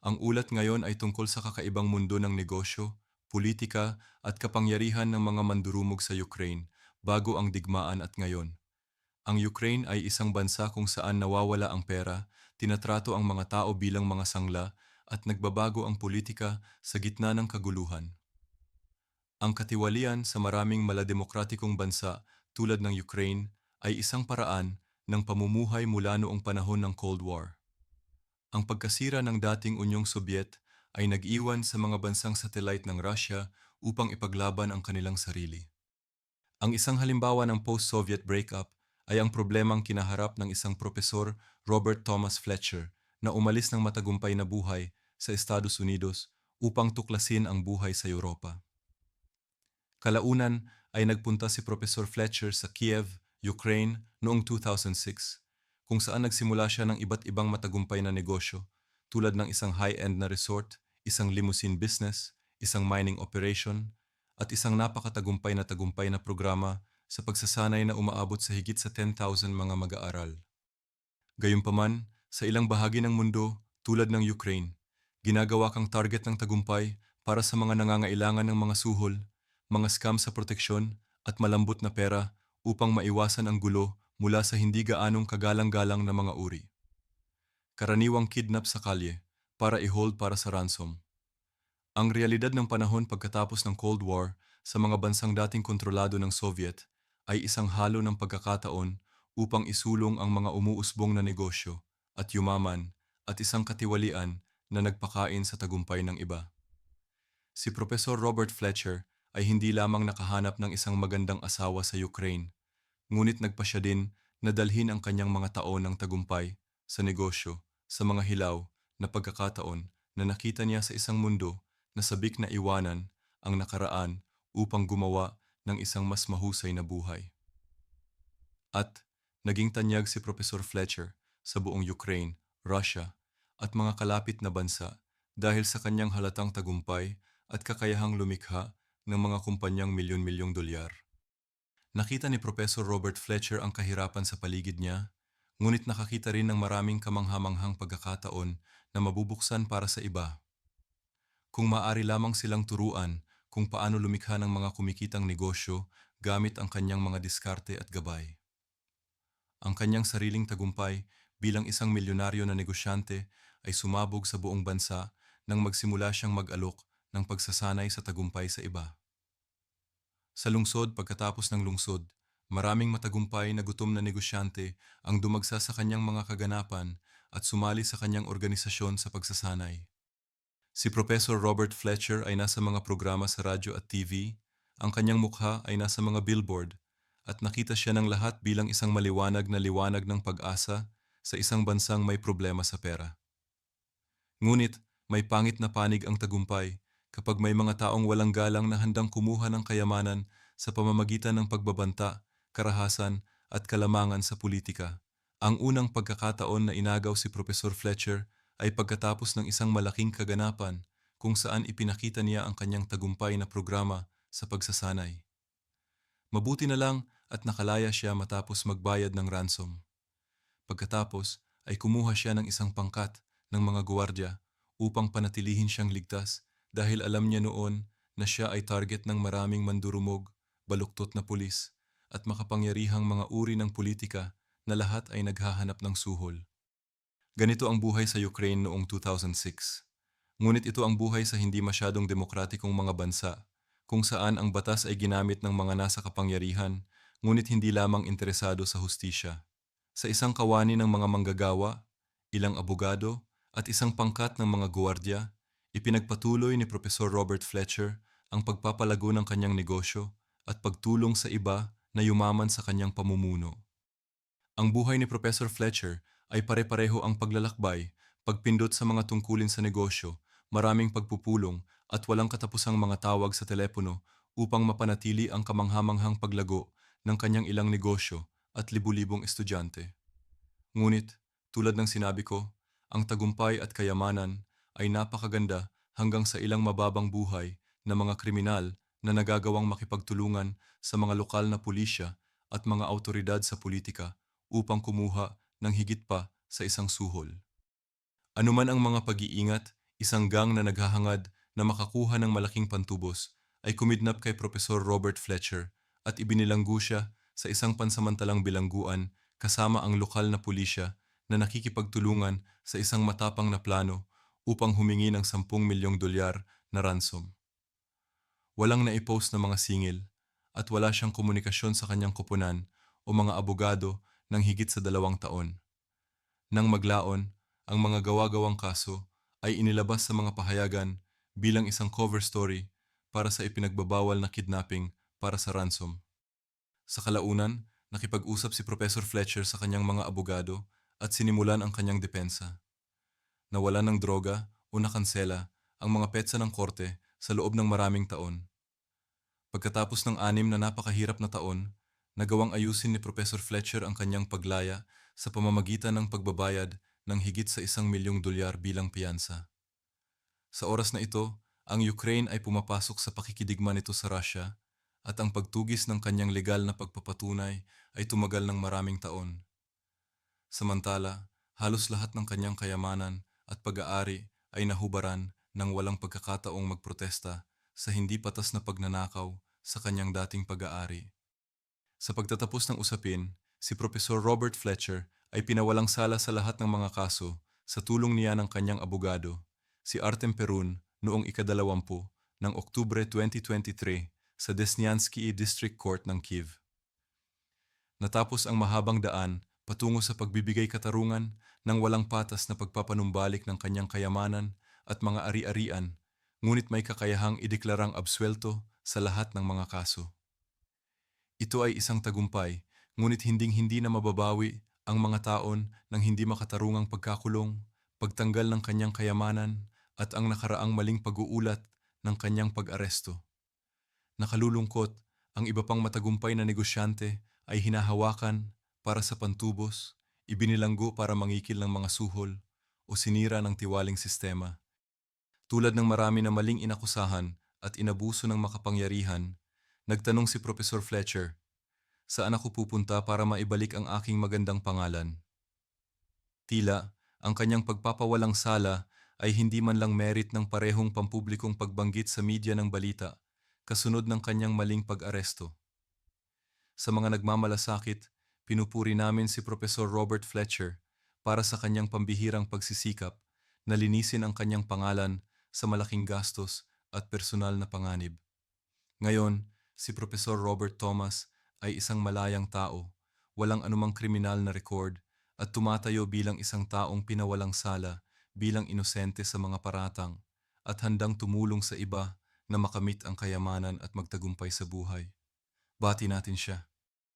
Ang ulat ngayon ay tungkol sa kakaibang mundo ng negosyo, politika at kapangyarihan ng mga mandurumog sa Ukraine bago ang digmaan at ngayon. Ang Ukraine ay isang bansa kung saan nawawala ang pera, tinatrato ang mga tao bilang mga sangla at nagbabago ang politika sa gitna ng kaguluhan. Ang katiwalian sa maraming malademokratikong bansa tulad ng Ukraine ay isang paraan ng pamumuhay mula noong panahon ng Cold War. Ang pagkasira ng dating Unyong Sobyet ay nag-iwan sa mga bansang satellite ng Russia upang ipaglaban ang kanilang sarili. Ang isang halimbawa ng post-Soviet breakup ay ang problemang kinaharap ng isang propesor Robert Thomas Fletcher na umalis ng matagumpay na buhay sa Estados Unidos upang tuklasin ang buhay sa Europa. Kalaunan ay nagpunta si Professor Fletcher sa Kiev, Ukraine noong 2006 kung saan nagsimula siya ng iba't ibang matagumpay na negosyo tulad ng isang high-end na resort, isang limousine business, isang mining operation, at isang napakatagumpay na tagumpay na programa sa pagsasanay na umaabot sa higit sa 10,000 mga mag-aaral. Gayunpaman, sa ilang bahagi ng mundo, tulad ng Ukraine, ginagawa kang target ng tagumpay para sa mga nangangailangan ng mga suhol, mga scam sa proteksyon, at malambot na pera upang maiwasan ang gulo mula sa hindi gaanong kagalang-galang na mga uri. Karaniwang kidnap sa kalye para i-hold para sa ransom. Ang realidad ng panahon pagkatapos ng Cold War sa mga bansang dating kontrolado ng Soviet ay isang halo ng pagkakataon upang isulong ang mga umuusbong na negosyo at yumaman at isang katiwalian na nagpakain sa tagumpay ng iba. Si Professor Robert Fletcher ay hindi lamang nakahanap ng isang magandang asawa sa Ukraine ngunit nagpa siya din na dalhin ang kanyang mga taon ng tagumpay sa negosyo sa mga hilaw na pagkakataon na nakita niya sa isang mundo na sabik na iwanan ang nakaraan upang gumawa ng isang mas mahusay na buhay. At naging tanyag si Professor Fletcher sa buong Ukraine, Russia at mga kalapit na bansa dahil sa kanyang halatang tagumpay at kakayahang lumikha ng mga kumpanyang milyon-milyong dolyar. Nakita ni Professor Robert Fletcher ang kahirapan sa paligid niya, ngunit nakakita rin ng maraming kamanghamanghang pagkakataon na mabubuksan para sa iba. Kung maaari lamang silang turuan kung paano lumikha ng mga kumikitang negosyo gamit ang kanyang mga diskarte at gabay. Ang kanyang sariling tagumpay bilang isang milyonaryo na negosyante ay sumabog sa buong bansa nang magsimula siyang mag-alok ng pagsasanay sa tagumpay sa iba. Sa lungsod pagkatapos ng lungsod, maraming matagumpay na gutom na negosyante ang dumagsa sa kanyang mga kaganapan at sumali sa kanyang organisasyon sa pagsasanay. Si Professor Robert Fletcher ay nasa mga programa sa radyo at TV, ang kanyang mukha ay nasa mga billboard, at nakita siya ng lahat bilang isang maliwanag na liwanag ng pag-asa sa isang bansang may problema sa pera. Ngunit may pangit na panig ang tagumpay kapag may mga taong walang galang na handang kumuha ng kayamanan sa pamamagitan ng pagbabanta, karahasan at kalamangan sa politika. Ang unang pagkakataon na inagaw si Professor Fletcher ay pagkatapos ng isang malaking kaganapan kung saan ipinakita niya ang kanyang tagumpay na programa sa pagsasanay. Mabuti na lang at nakalaya siya matapos magbayad ng ransom. Pagkatapos ay kumuha siya ng isang pangkat ng mga guwardya upang panatilihin siyang ligtas dahil alam niya noon na siya ay target ng maraming mandurumog, baluktot na pulis, at makapangyarihang mga uri ng politika na lahat ay naghahanap ng suhol. Ganito ang buhay sa Ukraine noong 2006. Ngunit ito ang buhay sa hindi masyadong demokratikong mga bansa, kung saan ang batas ay ginamit ng mga nasa kapangyarihan, ngunit hindi lamang interesado sa hustisya. Sa isang kawani ng mga manggagawa, ilang abogado, at isang pangkat ng mga guwardya, Ipinagpatuloy ni Professor Robert Fletcher ang pagpapalago ng kanyang negosyo at pagtulong sa iba na yumaman sa kanyang pamumuno. Ang buhay ni Professor Fletcher ay pare-pareho ang paglalakbay, pagpindot sa mga tungkulin sa negosyo, maraming pagpupulong at walang katapusang mga tawag sa telepono upang mapanatili ang kamanghamanghang paglago ng kanyang ilang negosyo at libu-libong estudyante. Ngunit, tulad ng sinabi ko, ang tagumpay at kayamanan ay napakaganda hanggang sa ilang mababang buhay na mga kriminal na nagagawang makipagtulungan sa mga lokal na pulisya at mga autoridad sa politika upang kumuha ng higit pa sa isang suhol. Anuman ang mga pag-iingat, isang gang na naghahangad na makakuha ng malaking pantubos, ay kumidnap kay Profesor Robert Fletcher at ibinilanggo siya sa isang pansamantalang bilangguan kasama ang lokal na pulisya na nakikipagtulungan sa isang matapang na plano upang humingi ng 10 milyong dolyar na ransom. Walang naipost na mga singil at wala siyang komunikasyon sa kanyang koponan o mga abogado ng higit sa dalawang taon. Nang maglaon, ang mga gawa-gawang kaso ay inilabas sa mga pahayagan bilang isang cover story para sa ipinagbabawal na kidnapping para sa ransom. Sa kalaunan, nakipag-usap si Professor Fletcher sa kanyang mga abogado at sinimulan ang kanyang depensa. Nawala ng droga o nakansela ang mga petsa ng korte sa loob ng maraming taon. Pagkatapos ng anim na napakahirap na taon, nagawang ayusin ni Professor Fletcher ang kanyang paglaya sa pamamagitan ng pagbabayad ng higit sa isang milyong dolyar bilang piyansa. Sa oras na ito, ang Ukraine ay pumapasok sa pakikidigma nito sa Russia at ang pagtugis ng kanyang legal na pagpapatunay ay tumagal ng maraming taon. Samantala, halos lahat ng kanyang kayamanan at pag-aari ay nahubaran nang walang pagkakataong magprotesta sa hindi patas na pagnanakaw sa kanyang dating pag-aari. Sa pagtatapos ng usapin, si Profesor Robert Fletcher ay pinawalang sala sa lahat ng mga kaso sa tulong niya ng kanyang abogado, si Artem Perun noong ikadalawampu ng Oktubre 2023 sa Desnyansky District Court ng Kiev. Natapos ang mahabang daan patungo sa pagbibigay katarungan ng walang patas na pagpapanumbalik ng kanyang kayamanan at mga ari-arian, ngunit may kakayahang ideklarang absuelto sa lahat ng mga kaso. Ito ay isang tagumpay, ngunit hinding-hindi na mababawi ang mga taon ng hindi makatarungang pagkakulong, pagtanggal ng kanyang kayamanan, at ang nakaraang maling pag-uulat ng kanyang pag-aresto. Nakalulungkot, ang iba pang matagumpay na negosyante ay hinahawakan para sa pantubos, ibinilanggo para mangikil ng mga suhol, o sinira ng tiwaling sistema. Tulad ng marami na maling inakusahan at inabuso ng makapangyarihan, nagtanong si Professor Fletcher, saan ako pupunta para maibalik ang aking magandang pangalan? Tila, ang kanyang pagpapawalang sala ay hindi man lang merit ng parehong pampublikong pagbanggit sa media ng balita, kasunod ng kanyang maling pag-aresto. Sa mga nagmamalasakit, pinupuri namin si Professor Robert Fletcher para sa kanyang pambihirang pagsisikap na linisin ang kanyang pangalan sa malaking gastos at personal na panganib. Ngayon, si Professor Robert Thomas ay isang malayang tao, walang anumang kriminal na record at tumatayo bilang isang taong pinawalang sala bilang inosente sa mga paratang at handang tumulong sa iba na makamit ang kayamanan at magtagumpay sa buhay. Bati natin siya.